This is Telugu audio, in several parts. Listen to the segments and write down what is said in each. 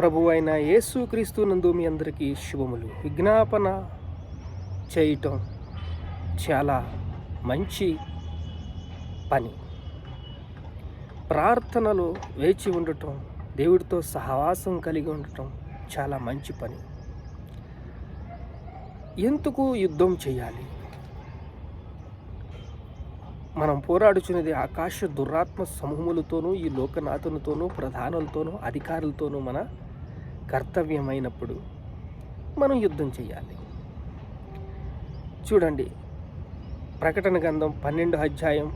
ప్రభు అయిన యేసుక్రీస్తు నందు మీ అందరికీ శుభములు. విజ్ఞాపన చేయటం చాలా మంచి పని. ప్రార్థనలో వేచి ఉండటం దేవుడితో సహవాసం కలిగి ఉండటం చాలా మంచి పని. ఎందుకు యుద్ధం చేయాలి? మనం పోరాడుచున్నది ఆకాశ దురాత్మ సమూహములతోనూ ఈ లోకనాథునితోనూ ప్రధానులతోనూ అధికారులతోనూ మన కర్తవ్యమైనప్పుడు మనం యుద్ధం చేయాలి. చూడండి ప్రకటన గంధం పన్నెండు అధ్యాయం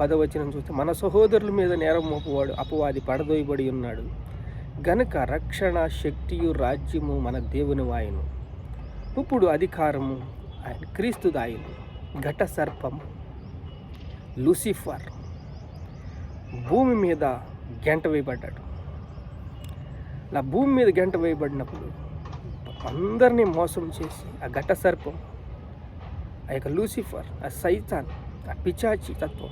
పదవచనం చూస్తే మన సహోదరుల మీద నేరం మోపువాడు అపవాది పడదోయబడి ఉన్నాడు. గనుక రక్షణ శక్తియు రాజ్యము మన దేవుని వాయును. ఇప్పుడు అధికారము ఆయన క్రీస్తు దాయును ఘట సర్పము లూసిఫర్ భూమి మీద గంట వేయబడ్డాడు. అలా భూమి మీద గంట వేయబడినప్పుడు అందరినీ మోసం చేసి ఆ ఘట సర్పం ఆ యొక్క లూసిఫర్ ఆ సైతాన్ ఆ పిచాచి తత్వం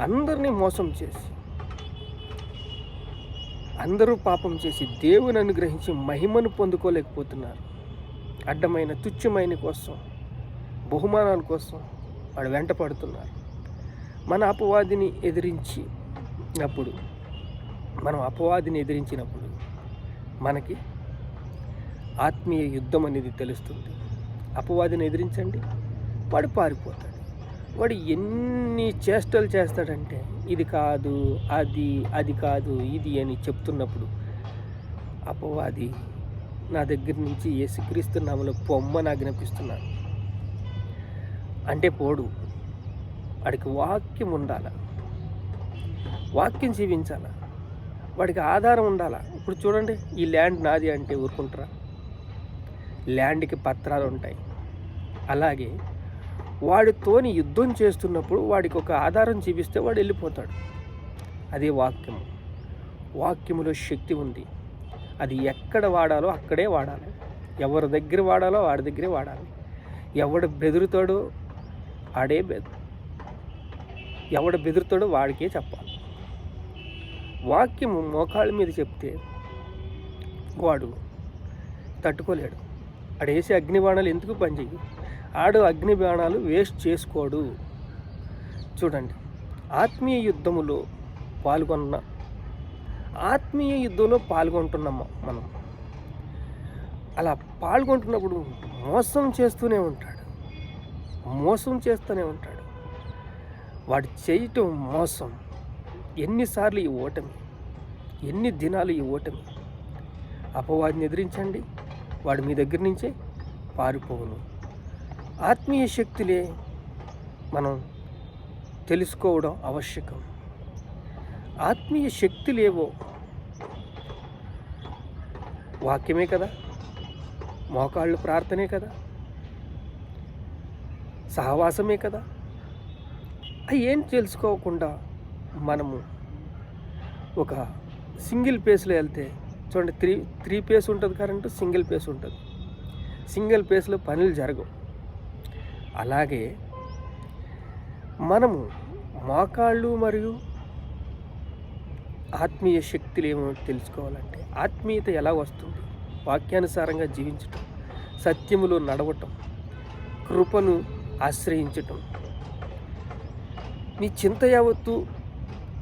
అందరినీ మోసం చేసి అందరూ పాపం చేసి దేవుని అనుగ్రహించి మహిమను పొందుకోలేకపోతున్నారు. అడ్డమైన తుచ్చమైన కోసం బహుమానాల కోసం వాడు వెంట పడుతున్నారు. మన అపవాదిని ఎదిరించినప్పుడు మనం అపవాదిని ఎదిరించినప్పుడు మనకి ఆత్మీయ యుద్ధం అనేది తెలుస్తుంది. అపవాదిని ఎదిరించండి. వాడు పారిపోతాడు. వాడు ఎన్ని చేష్టలు చేస్తాడంటే ఇది కాదు అది అది కాదు ఇది అని చెప్తున్నప్పుడు అపవాది నా దగ్గర నుంచి యేసుక్రీస్తు నామలో పొమ్మని ఆజ్ఞాపిస్తున్నాను అంటే పోడు వాడికి వాక్యం ఉండాల? వాక్యం జీవించాల? వాడికి ఆధారం ఉండాలా? ఇప్పుడు చూడండి ఈ ల్యాండ్ నాది అంటే ఊరుకుంటారా? ల్యాండ్కి పత్రాలు ఉంటాయి. అలాగే వాడితోని యుద్ధం చేస్తున్నప్పుడు వాడికి ఒక ఆధారం చూపిస్తే వాడు వెళ్ళిపోతాడు. అదే వాక్యము. వాక్యములో శక్తి ఉంది. అది ఎక్కడ వాడాలో అక్కడే వాడాలి. ఎవరి దగ్గర వాడాలో వాడి దగ్గరే వాడాలి. ఎవడు బెదురుతాడో ఆడే బెద ఎవడు బెదురుతాడో వాడికే చెప్పాలి. వాక్యము మోకాళ్ళ మీద చెప్తే వాడు తట్టుకోలేడు. ఆడేసే అగ్నిబాణాలు ఎందుకు పనిచేయవు? ఆడు అగ్ని బాణాలు వేస్ట్ చేసుకోడు. చూడండి. ఆత్మీయ యుద్ధములో పాల్గొన్న ఆత్మీయ యుద్ధంలో పాల్గొంటున్నాం మనం. అలా పాల్గొంటున్నప్పుడు మోసం చేస్తూనే ఉంటాడు. మోసం చేస్తూనే ఉంటాడు. వాడు చేయటం మోసం. ఎన్నిసార్లు ఈ ఓటమి? ఎన్ని దినాలు ఈ ఓటమి? అపవాదిని ఎదిరించండి. వాడు మీ దగ్గర నుంచే పారిపోవును. ఆత్మీయ శక్తులే మనం తెలుసుకోవడం ఆవశ్యకం. ఆత్మీయ శక్తులేవో? వాక్యమే కదా. మోకాళ్ళు ప్రార్థనే కదా. సహవాసమే కదా. అవి ఏం తెలుసుకోకుండా మనము ఒక సింగిల్ పేస్లో వెళ్తే చూడండి త్రీ త్రీ పేస్ ఉంటుంది కరెంటు సింగిల్ పేస్ ఉంటుంది. సింగిల్ పేస్లో పనులు జరగవు. అలాగే మనము మోకాళ్ళు మరియు ఆత్మీయ శక్తులు ఏమో తెలుసుకోవాలంటే ఆత్మీయత ఎలా వస్తుంది? వాక్యానుసారంగా జీవించటం సత్యములో నడవటం కృపను ఆశ్రయించటం. నీ చింత యావత్తు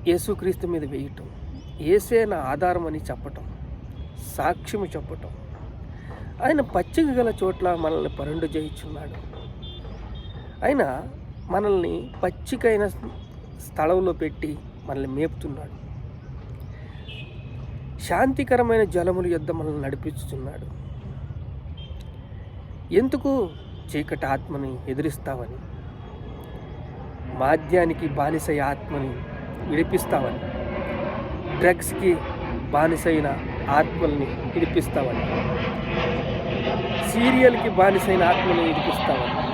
యేసుక్రీస్తు మీద వేయటం ఏసే నా ఆధారం అని చెప్పటం. సాక్ష్యము చెప్పటం. ఆయన పచ్చిక గల చోట్ల మనల్ని పరుండు చేయించున్నాడు ఆయన మనల్ని పచ్చికైన స్థలంలో పెట్టి మనల్ని మేపుతున్నాడు. శాంతికరమైన జలముల యొద్ద మనల్ని నడిపిస్తున్నాడు. ఎందుకు చీకటి ఆత్మని ఎదిరిస్తావని? మాద్యానికి బానిస ఆత్మని విడిపిస్తావని? డ్రగ్స్కి బానిసైన ఆత్మల్ని ఇడిపిస్తామని సీరియల్కి బానిసైన ఆత్మని ఇడిపిస్తామని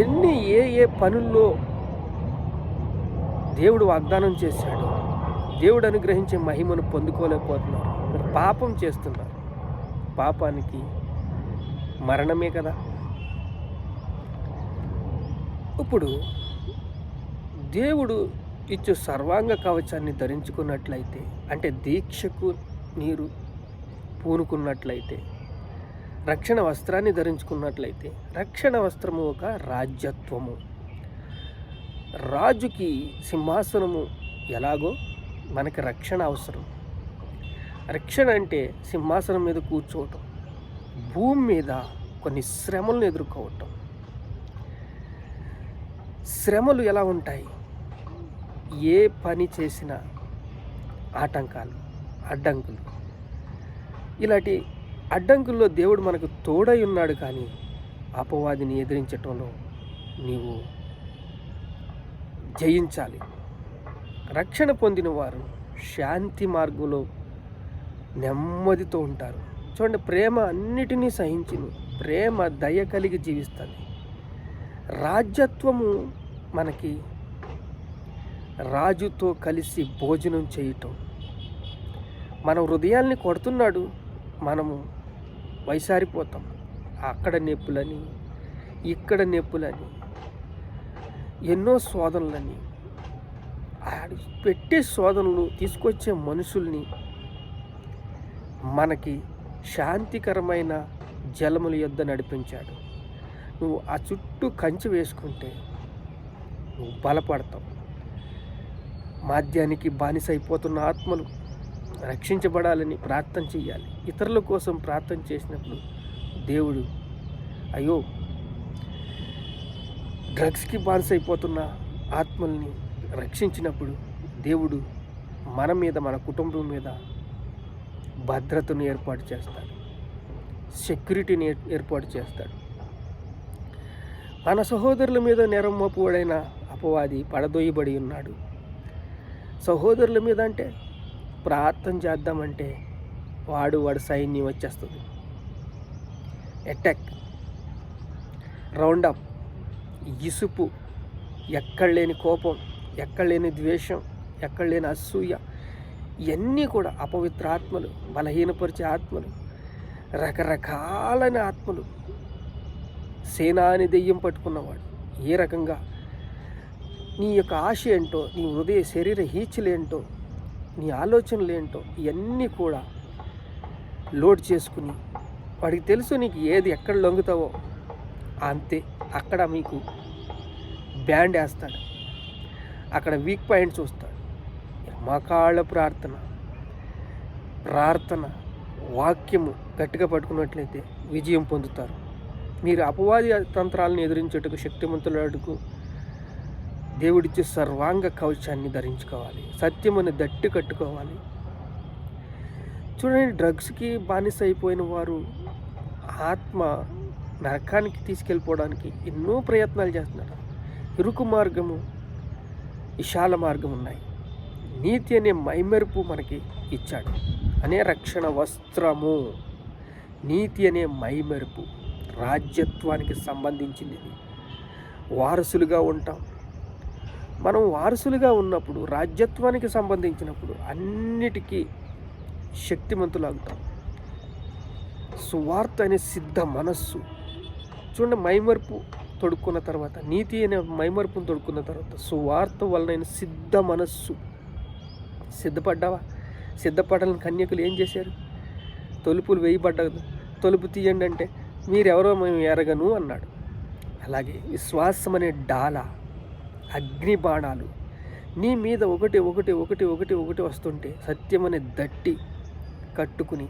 ఎన్ని ఏ ఏ పనుల్లో దేవుడు వాగ్దానం చేశాడు దేవుడు అనుగ్రహించే మహిమను పొందుకోలేకపోతున్నారు. మరి పాపం చేస్తున్నారు. పాపానికి మరణమే కదా. ఇప్పుడు దేవుడు ఇచ్చు సర్వాంగ కవచాన్ని ధరించుకున్నట్లయితే అంటే దీక్షకు నీరు పూనుకున్నట్లయితే రక్షణ వస్త్రాన్ని ధరించుకున్నట్లయితే రక్షణ వస్త్రము ఒక రాజ్యత్వము. రాజుకి సింహాసనము ఎలాగో మనకి రక్షణ అవసరం. రక్షణ అంటే సింహాసనం మీద కూర్చోవటం భూమి మీద కొన్ని శ్రమలను ఎదుర్కోవటం. శ్రమలు ఎలా ఉంటాయి? ఏ పని చేసినా ఆటంకాలు అడ్డంకులు. ఇలాంటి అడ్డంకుల్లో దేవుడు మనకు తోడై ఉన్నాడు కానీ అపవాదిని ఎదిరించటంలో నీవు జయించాలి. రక్షణ పొందిన వారు శాంతి మార్గంలో నెమ్మదితో ఉంటారు. చూడండి ప్రేమ అన్నిటినీ సహించును. ప్రేమ దయ కలిగి జీవిస్తుంది. రాజ్యత్వము మనకి రాజుతో కలిసి భోజనం చేయటం. మన హృదయాల్ని కొడుతున్నాడు మనము వైసారిపోతాం. అక్కడ నొప్పులని ఇక్కడ నొప్పులని ఎన్నో శోధనలని పెట్టే శోధనలు తీసుకొచ్చే మనుషుల్ని మనకి శాంతికరమైన జలముల యొద్ద నడిపించాడు. నువ్వు ఆ చుట్టూ కంచి వేసుకుంటే నువ్వు బలపడతావు. మాధ్యానికి బానిసైపోతున్న ఆత్మలు రక్షించబడాలని ప్రార్థన చేయాలి ఇతరుల కోసం ప్రార్థన చేసినప్పుడు దేవుడు అయ్యో డ్రగ్స్కి బానిసైపోతున్న ఆత్మల్ని రక్షించినప్పుడు దేవుడు మన మీద మన కుటుంబం మీద భద్రతను ఏర్పాటు చేస్తాడు. సెక్యూరిటీని ఏర్- ఏర్పాటు చేస్తాడు. మన సహోదరుల మీద నేరం మోపువాడైన అపవాది పడదోయబడి ఉన్నాడు. సహోదరుల మీద అంటే ప్రార్థన చేద్దామంటే వాడు వాడు సైన్యం వచ్చేస్తుంది. అటాక్ రౌండప్ ఇసుపు. ఎక్కడ లేని కోపం ఎక్కడ లేని ద్వేషం ఎక్కడ లేని అసూయ ఇవన్నీ కూడా అపవిత్ర ఆత్మలు బలహీనపరిచే ఆత్మలు రకరకాలైన ఆత్మలు. సేనాని దెయ్యం పట్టుకున్నవాడు. ఏ రకంగా? నీ యొక్క ఆశ ఏంటో నీ హృదయ శరీర హీచులేంటో నీ ఆలోచనలు ఏంటో ఇవన్నీ కూడా లోడ్ చేసుకుని వాడికి తెలుసు నీకు ఏది ఎక్కడ లొంగుతావో. అంతే అక్కడ మీకు బ్యాండ్ వేస్తాడు. అక్కడ వీక్ పాయింట్ చూస్తాడు. మకాళ్ళ ప్రార్థన ప్రార్థన వాక్యము గట్టిగా పట్టుకున్నట్లయితే విజయం పొందుతారు. మీరు అపవాది తంత్రాలను ఎదిరించేటకు శక్తిమంతులకు దేవుడిచ్చే సర్వాంగ కవచాన్ని ధరించుకోవాలి. సత్యమని దట్టి కట్టుకోవాలి. చూడండి డ్రగ్స్కి బానిస అయిపోయిన వారు ఆత్మ నరకానికి తీసుకెళ్ళిపోవడానికి ఎన్నో ప్రయత్నాలు చేస్తున్నారు. ఇరుకు మార్గము విశాల మార్గం ఉన్నాయి నీతి అనే మైమెరుపు మనకి ఇచ్చాడు. అనే రక్షణ వస్త్రము. నీతి అనే మైమెరుపు. రాజ్యత్వానికి సంబంధించింది. వారసులుగా ఉంటాం. మనం వారసులుగా ఉన్నప్పుడు రాజ్యత్వానికి సంబంధించినప్పుడు అన్నిటికీ శక్తిమంతులాగుతాం. సువార్త అనే సిద్ధ మనస్సు. చూడండి మైమర్పు తొడుక్కున్న తర్వాత నీతి అనే మైమర్పును తొడుక్కున్న తర్వాత సువార్త వలన సిద్ధ మనస్సు. సిద్ధపడ్డావా? సిద్ధపడాలని కన్యకులు ఏం చేశారు? తలుపులు వేయబడ్డదు తలుపు తీయండి అంటే మీరెవరో మేము ఎరగను అన్నాడు. అలాగే విశ్వాసం అనే డాలా. అగ్ని బాణాలు నీ మీద ఒకటి ఒకటి ఒకటి ఒకటి ఒకటి వస్తుంటే సత్యం అనే దట్టి కట్టుకుని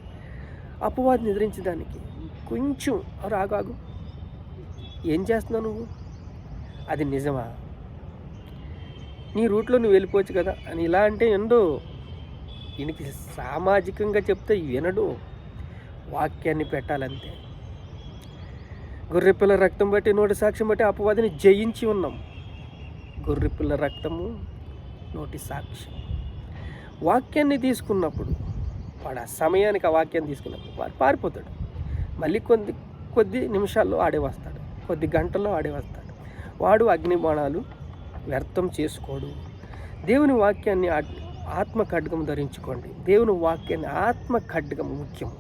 అపవాదిని నిద్రించడానికి కొంచెం రాగాగు. ఏం చేస్తున్నావు నువ్వు? అది నిజమా? నీ రూట్లో నువ్వు వెళ్ళిపోవచ్చు కదా అని ఇలా అంటే ఎందో ఈయనకి సామాజికంగా చెప్తే వినడు. వాక్యాన్ని పెట్టాలంతే. గొర్రెపిల్ల రక్తం బట్టి నోటి సాక్ష్యం బట్టి అపవాదిని జయించి ఉన్నాం. గొర్రెపిల్ల రక్తము నోటి సాక్ష్యం. వాక్యాన్ని తీసుకున్నప్పుడు వాడు ఆ సమయానికి ఆ వాక్యాన్ని తీసుకున్నప్పుడు వాడు పారిపోతాడు. మళ్ళీ కొద్ది కొద్ది నిమిషాల్లో ఆడే వస్తాడు. కొద్ది గంటల్లో ఆడే వస్తాడు. వాడు అగ్ని బాణాలు వ్యర్థం చేసుకోడు. దేవుని వాక్యాన్ని ఆత్మ ఖడ్గం ధరించుకోండి. దేవుని వాక్యాన్ని ఆత్మ ఖడ్గం ముఖ్యం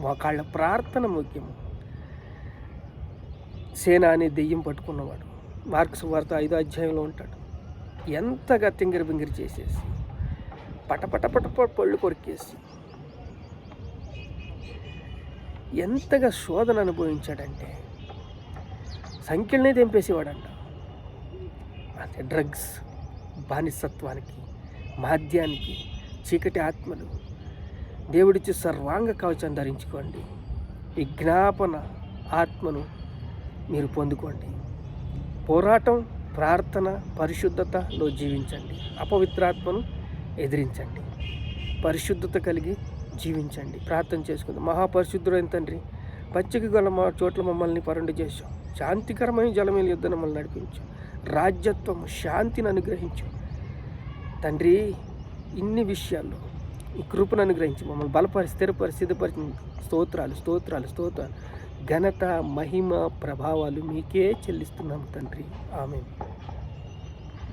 వాళ్ళ ప్రార్థన ముఖ్యము. సేన అనే దెయ్యం పట్టుకున్నవాడు. మార్క్స్ వార్త ఐదో అధ్యాయంలో ఉంటాడు. ఎంతగా తింగిరి బింగిరి చేసేసి పటపట పటపట పళ్ళు కొరికేసి ఎంతగా శోధన అనుభవించాడంటే సంఖ్యలనే తెంపేసేవాడంట. అంటే డ్రగ్స్ బానిసత్వానికి మాద్యానికి చీకటి ఆత్మలు దేవుడిచ్చి సర్వాంగ కవచం ధరించుకోండి. విజ్ఞాపన ఆత్మను మీరు పొందుకోండి. పోరాటం ప్రార్థన పరిశుద్ధతలో జీవించండి. అపవిత్రాత్మను ఎదిరించండి. పరిశుద్ధత కలిగి జీవించండి. ప్రార్థన చేసుకుందాం. మహాపరిశుద్ధుడైన తండ్రి పచ్చిక గల మా చోట్ల మమ్మల్ని పరుండి చేశాం శాంతికరమైన జలమైన యుద్ధ మమ్మల్ని నడిపించాం రాజ్యత్వం శాంతిని అనుగ్రహించు తండ్రి ఇన్ని విషయాల్లో ఈ కృపను అనుగ్రహించి మమ్మల్ని బలపరి స్థిరపరి సిద్ధపరిచి స్తోత్రాలు స్తోత్రాలు స్తోత్రాలు ఘనత మహిమ ప్రభావాలు మీకే చెల్లిస్తున్నాం తండ్రి. ఆమె